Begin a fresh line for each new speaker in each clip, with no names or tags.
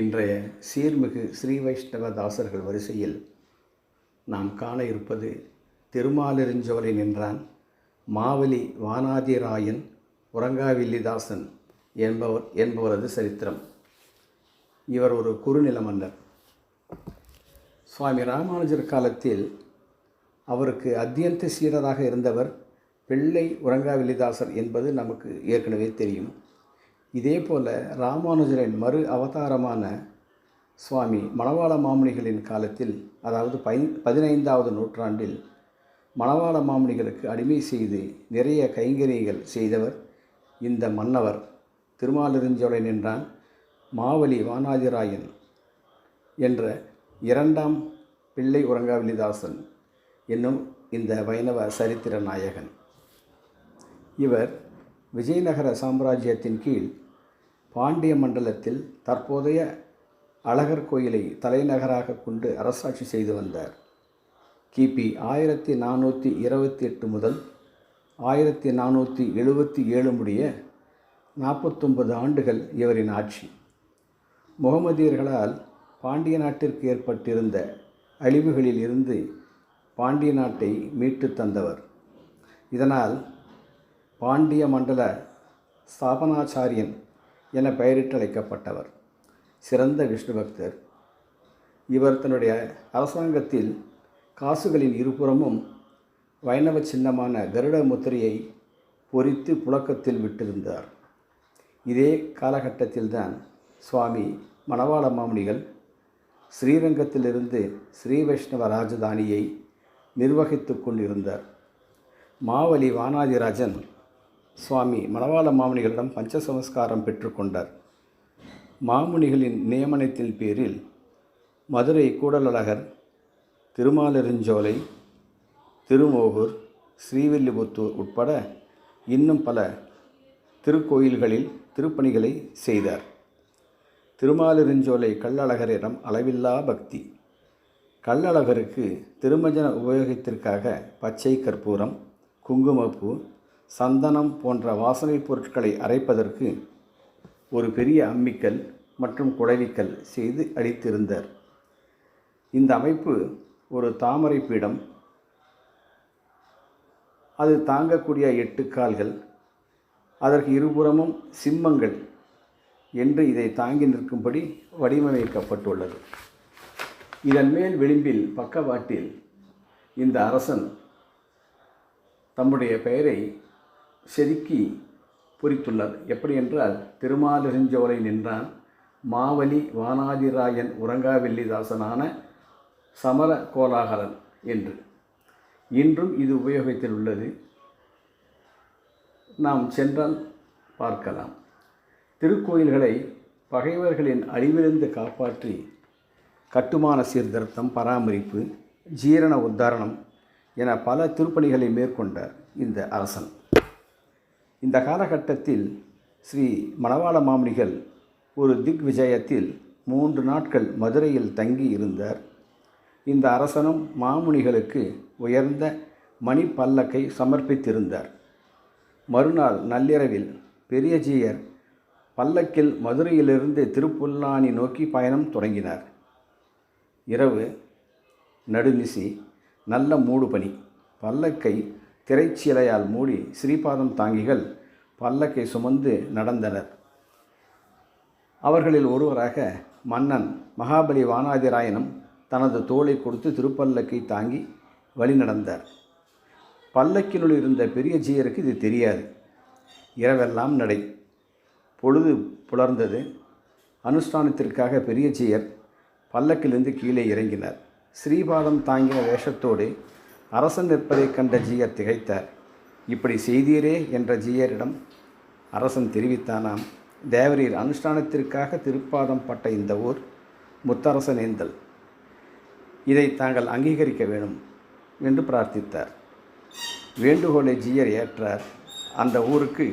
இன்றைய சீர்மிகு ஸ்ரீ வைஷ்ணவ தாசர்கள் வரிசையில் நாம் காண இருப்பது திருமாலிருஞ்சோலை நின்றான் மாவலி வானாதிராயன் உறங்காவில்லிதாசன் என்பவர் என்பவரது சரித்திரம். இவர் ஒரு குறுநில மன்னர். சுவாமி ராமானுஜர் காலத்தில் அவருக்கு அத்தியந்த சீடராக இருந்தவர் பிள்ளை உறங்காவில்லிதாசர் என்பது நமக்கு ஏற்கனவே தெரியும். இதே போல் ராமானுஜரின் மறு அவதாரமான சுவாமி மணவாள மாமுனிகளின் காலத்தில் அதாவது பை பதினைந்தாவது நூற்றாண்டில் மணவாள மாமுனிகளுக்கு அடிமை செய்து நிறைய கைங்கரியங்கள் செய்தவர் இந்த மன்னவர். திருமாலிருஞ்சோலை நின்றான் மாவலி வானாதிராயன் என்ற இரண்டாம் பிள்ளை உறங்காவிலிதாசன் என்னும் இந்த வைணவ சரித்திர நாயகன். இவர் விஜயநகர சாம்ராஜ்யத்தின் கீழ் பாண்டிய மண்டலத்தில் தற்போதைய அழகர் கோயிலை தலைநகராக கொண்டு அரசாட்சி செய்து வந்தார். கிபி ஆயிரத்தி நானூற்றி இருபத்தி எட்டு முதல் ஆயிரத்தி நானூற்றி எழுபத்தி ஏழு முடிய நாற்பத்தொன்பது ஆண்டுகள் இவரின் ஆட்சி. முகமதியர்களால் பாண்டிய நாட்டிற்கு ஏற்பட்டிருந்த அழிவுகளில் இருந்து பாண்டிய நாட்டை மீட்டு தந்தவர். இதனால் பாண்டிய மண்டல ஸ்தாபனாச்சாரியன் என பெயரிட்டழைக்கப்பட்டவர். சிறந்த விஷ்ணு பக்தர். இவர் தன்னுடைய அரசாங்கத்தில் காசுகளின் இருபுறமும் வைணவ சின்னமான கருட முத்திரையை பொறித்து புழக்கத்தில் விட்டிருந்தார். இதே காலகட்டத்தில்தான் சுவாமி மணவாள மாமணிகள் ஸ்ரீரங்கத்திலிருந்து ஸ்ரீ வைஷ்ணவ ராஜதானியை நிர்வகித்து கொண்டிருந்தார். மாவலி வானாதிராஜன் சுவாமி மணவாள மாமுனிகளிடம் பஞ்சசமஸ்காரம் பெற்றுக்கொண்டார். மாமுனிகளின் நியமனத்தின் பேரில் மதுரை கூடலழகர் திருமாலிருஞ்சோலை திருமோகூர் ஸ்ரீவில்லிபுத்தூர் உட்பட இன்னும் பல திருக்கோயில்களில் திருப்பணிகளை செய்தார். திருமாலிருஞ்சோலை கள்ளழகரிடம் அளவில்லா பக்தி. கள்ளழகருக்கு திருமஞ்சன உபயோகத்திற்காக பச்சை கற்பூரம் குங்குமப்பூ சந்தனம் போன்ற வாசனைப் பொருட்களை அரைப்பதற்கு ஒரு பெரிய அம்மிக்கல் மற்றும் குடலிக்கல் செய்து அளித்திருந்தார் இந்த அமைப்பு ஒரு தாமரை பீடம். அது தாங்கக்கூடிய எட்டு கால்கள். அதற்கு இருபுறமும் சிம்மங்கள் என்று இதை தாங்கி நிற்கும்படி வடிவமைக்கப்பட்டுள்ளது. இதன் மேல் விளிம்பில் பக்கவாட்டில் இந்த அரசன் தம்முடைய பெயரை செதுக்கி பொறித்துள்ளது. எப்படி என்றால் திருமாலிருஞ்சோலை நின்றான். மாவலி வானாதிராயன் உறங்காவில்லிதாசனான சமர கோலாகலன் என்று. இன்றும் இது உபயோகத்தில் உள்ளது நாம் சென்றால் பார்க்கலாம். திருக்கோயில்களை பகைவர்களின் அழிவிலிருந்து காப்பாற்றி கட்டுமான சீர்திருத்தம் பராமரிப்பு ஜீரண உத்தாரணம் என பல திருப்பணிகளை மேற்கொண்டார் இந்த அரசன். இந்த காலகட்டத்தில் ஸ்ரீ மணவாள மாமுனிகள் ஒரு திக் விஜயத்தில் மூன்று நாட்கள் மதுரையில் தங்கி இருந்தார் இந்த அரசனும் மாமுனிகளுக்கு உயர்ந்த மணி பல்லக்கை சமர்ப்பித்திருந்தார். மறுநாள் நள்ளிரவில் பெரியஜியர் பல்லக்கில் மதுரையிலிருந்து திருப்புல்லானி நோக்கி பயணம் தொடங்கினார். இரவு நடுநிசி நல்ல மூடு பனி பல்லக்கை திரைச்சீலையால் மூடி ஸ்ரீபாதம் தாங்கிகள் பல்லக்கை சுமந்து நடந்தனர். அவர்களில் ஒருவராக மன்னன் மகாபலி வானாதிராயனும் தனது தோளை கொடுத்து திருப்பல்லக்கை தாங்கி வழி நடந்தார் பல்லக்கினுள் இருந்த பெரிய ஜீயருக்கு இது தெரியாது. இரவெல்லாம் நடை. பொழுது புலர்ந்தது. அனுஷ்டானத்திற்காக பெரிய ஜீயர் பல்லக்கிலிருந்து கீழே இறங்கினார். ஸ்ரீபாதம் தாங்கின வேஷத்தோடு அரசன் நிற்பதைக் கண்ட ஜீயர் திகைத்தார் இப்படி செய்தீரே என்ற ஜீயரிடம் அரசன் தெரிவித்தானாம். தேவரீர் அனுஷ்டானத்திற்காக திருப்பாதம் பட்ட இந்த ஊர் முத்தரசன் ஏந்தல். இதை தாங்கள் அங்கீகரிக்க வேணும் என்று பிரார்த்தித்தார். வேண்டுகோளை ஜீயர் ஏற்றார். அந்த ஊருக்கு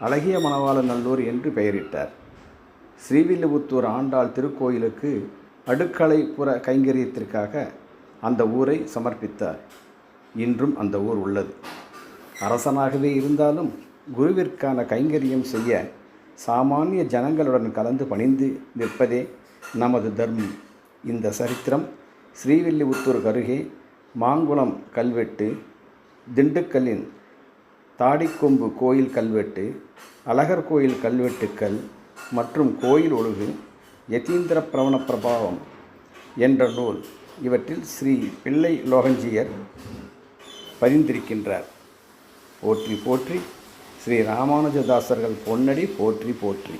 அழகிய மணவாள நல்லூர் என்று பெயரிட்டார். ஸ்ரீவில்லிபுத்தூர் ஆண்டாள் திருக்கோயிலுக்கு அடுக்களை புற கைங்கரியத்திற்காக அந்த ஊரை சமர்ப்பித்தார். இன்றும் அந்த ஊர் உள்ளது. அரசனாகவே இருந்தாலும் குருவிற்கான கைங்கரியம் செய்ய சாமானிய ஜனங்களுடன் கலந்து பணிந்து நிற்பதே நமது தர்மம். இந்த சரித்திரம் ஸ்ரீவில்லிபுத்தூர் அருகே மாங்குளம் கல்வெட்டு திண்டுக்கல்லின் தாடிக்கொம்பு கோயில் கல்வெட்டு அழகர் கோயில் கல்வெட்டுக்கள் மற்றும் கோயில் ஒழுகு யதீந்திர பிரவண பிரபாவம் என்ற நூல். இவற்றில் ஸ்ரீ பிள்ளை லோகஞ்சியர் பதிந்திருக்கின்றார். போற்றி போற்றி. ஸ்ரீ ராமானுஜதாசர்கள் பொன்னடி போற்றி போற்றி.